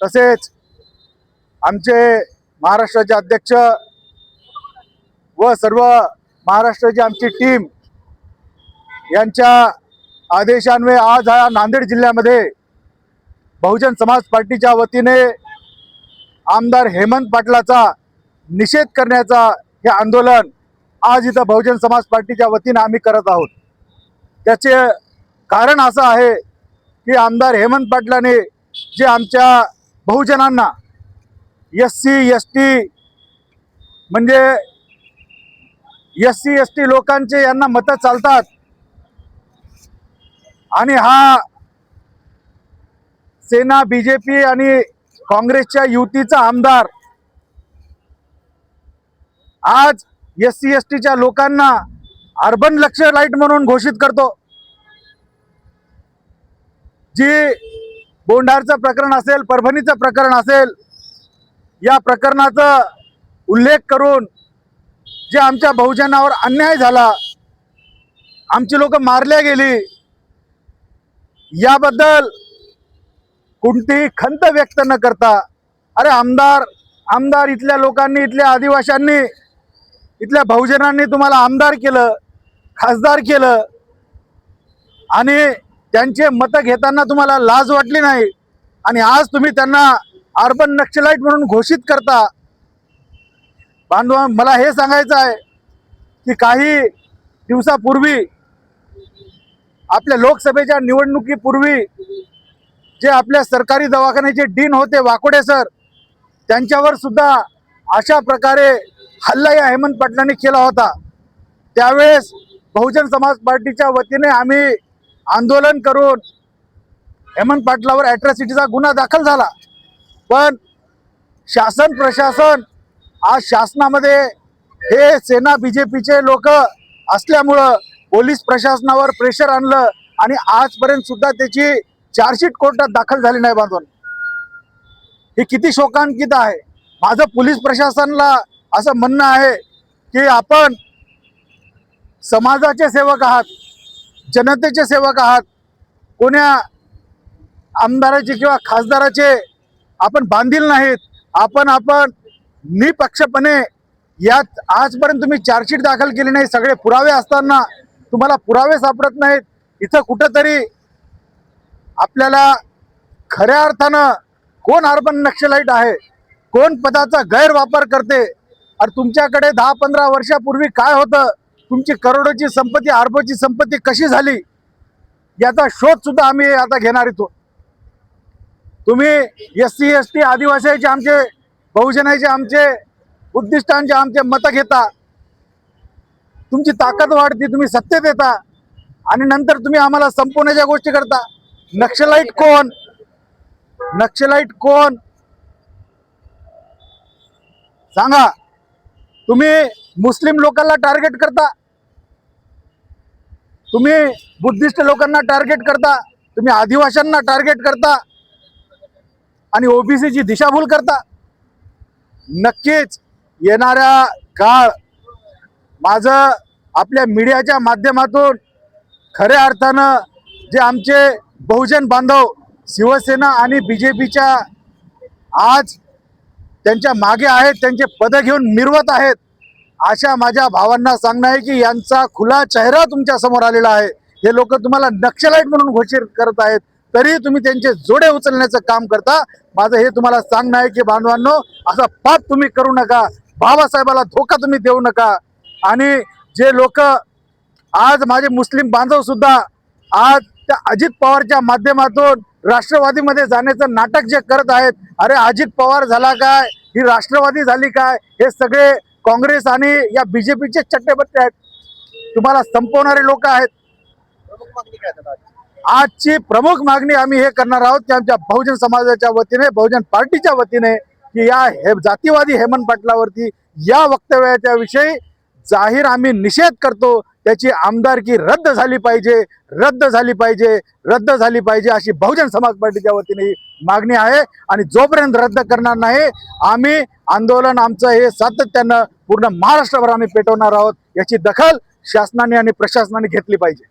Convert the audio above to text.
तसेच आमचे महाराष्ट्राचे अध्यक्ष व सर्व महाराष्ट्राची आमची टीम यांच्या आदेशान्वये आज हा नांदेड जिल्ह्यामध्ये बहुजन समाज पार्टीच्या वतीने आमदार हेमंत पाटलाचा निषेध करण्याचा हे आंदोलन आज इथं बहुजन समाज पार्टीच्या वतीने आम्ही करत आहोत. त्याचे कारण असं आहे की आमदार हेमंत पाटलाने जे आमच्या बहुजनांना एस सी एस टी म्हणजे एस सी एस टी लोकांचे यांना मतं चालतात. आणि हा सेना बीजेपी आणि काँग्रेसच्या युतीचा आमदार आज एस सी एस टीच्या लोकांना अर्बन लक्ष लाइट म्हणून घोषित करतो. जी बोंडारचं प्रकरण असेल परभणीचं प्रकरण असेल या प्रकरणाचा उल्लेख करून जे आमच्या बहुजनावर अन्याय झाला आमची लोक मारल्या गेली याबद्दल कोणतीही खंत व्यक्त न करता अरे आमदार आमदार इथल्या लोकांनी इथल्या आदिवाशांनी इथल्या बहुजनांनी तुम्हाला आमदार केलं खासदार केलं आणि त्यांचे मतं घेताना तुम्हाला लाज वाटली नाही. आणि आज तुम्ही त्यांना अर्बन नक्षलाईट म्हणून घोषित करता. बांधवा मला हे सांगायचं आहे की काही दिवसापूर्वी आपल्या लोकसभेच्या निवडणुकीपूर्वी जे आपल्या सरकारी दवाखान्याचे डीन होते वाकोडे सर त्यांच्यावर सुद्धा अशा प्रकारे हल्ला या हेमंत पाटलांनी केला होता. त्यावेळेस बहुजन समाज पार्टीच्या वतीने आम्ही आंदोलन करून हेमंत पाटलावर ॲट्रॉसिटीचा गुन्हा दाखल झाला. पण शासन प्रशासन आज शासनामध्ये हे सेना बी जे पीचे लोक असल्यामुळं पोलीस प्रशासनावर प्रेशर आणलं आणि आजपर्यंत सुद्धा त्याची चार्जशीट कोर्टात दाखल झाली नाही बांधून हे किती शोकांकित आहे. माझं पोलीस प्रशासनाला असं म्हणणं आहे की आपण समाजाचे सेवक आहात. जनतेचे सेवक आहात. कोण्या आमदाराचे किंवा खासदाराचे आपण बांधील नाहीत. आपण आपण निपक्षपणे यात आजपर्यंत तुम्ही चार्जशीट दाखल केली नाही. सगळे पुरावे असताना तुम्हाला पुरावे सापडत नाहीत. इथं कुठंतरी आपल्याला खऱ्या अर्थानं कोण अर्बन नक्षलाईट आहे? कोण पदाचा गैरवापर करते? अरे तुमच्याकडे दहा पंधरा वर्षापूर्वी काय होतं? तुमची करोडोची संपत्ती अर्बोची संपत्ती कशी झाली याचा शोध सुद्धा आम्ही आता घेणार येतो तुम्ही एस सी एस टी आदिवासीचे आमचे बहुजनाचे आमचे उद्दिष्टांचे आमचे मतं घेता. तुमची ताकद वाढते तुम्ही सत्तेत येता. आणि नंतर तुम्ही आम्हाला संपवण्याच्या गोष्टी करता नक्षलाईट कोण? नक्षलाईट कोण? सांगा. तुम्ही मुस्लिम लोकांना टार्गेट करता. तुम्ही बुद्धिस्ट लोकांना टार्गेट करता तुम्ही आदिवाशांना टार्गेट करता आणि ओबीसीची दिशाभूल करता. नक्कीच येणाऱ्या काळ माझं आपल्या मीडियाच्या माध्यमातून खऱ्या अर्थानं जे आमचे बहुजन बांधव शिवसेना आणि बी जे पीच्या आज त्यांच्या मागे आहेत त्यांचे पदं घेऊन मिरवत आहेत अशा माझ्या भावांना सांगणं आहे की यांचा खुला चेहरा तुमच्यासमोर आलेला आहे. हे लोक तुम्हाला नक्षलाईट म्हणून घोषित करत आहेत. तरी तुम्ही त्यांचे जोडे उचलण्याचं काम करता. माझं हे तुम्हाला सांगणं आहे की बांधवांनो असा पाप तुम्ही करू नका. बाबासाहेबाला धोका तुम्ही देऊ नका. आणि जे लोक आज माझे मुस्लिम बांधव सुद्धा आज त्या अजित पवारच्या माध्यमातून राष्ट्रवादीमध्ये जाण्याचं नाटक जे करत आहेत अरे अजित पवार झाला काय? ही राष्ट्रवादी झाली काय? हे सगळे काँग्रेस आणि या बीजेपीचे चट्टेबट्टे आहेत. तुम्हाला संपवणारे लोक आहेत. आजची प्रमुख मागणी आम्ही हे करणार आहोत की आमच्या बहुजन समाजाच्या वतीने बहुजन पार्टीच्या वतीने की या हे जातीवादी हेमंत पाटलावरती या वक्तव्याच्या विषयी जाहीर आम्ही निषेध करतो. त्याची आमदारकी रद्द झाली पाहिजे रद्द झाली पाहिजे रद्द झाली पाहिजे अशी बहुजन समाज पार्टीच्या वतीने ही मागणी आहे आणि जोपर्यंत रद्द करणार नाही आम्ही आंदोलन आमचं हे सातत्यानं पूर्ण महाराष्ट्रभर आम्ही पेटवणार आहोत याची दखल शासनाने आणि प्रशासनाने घेतली पाहिजे.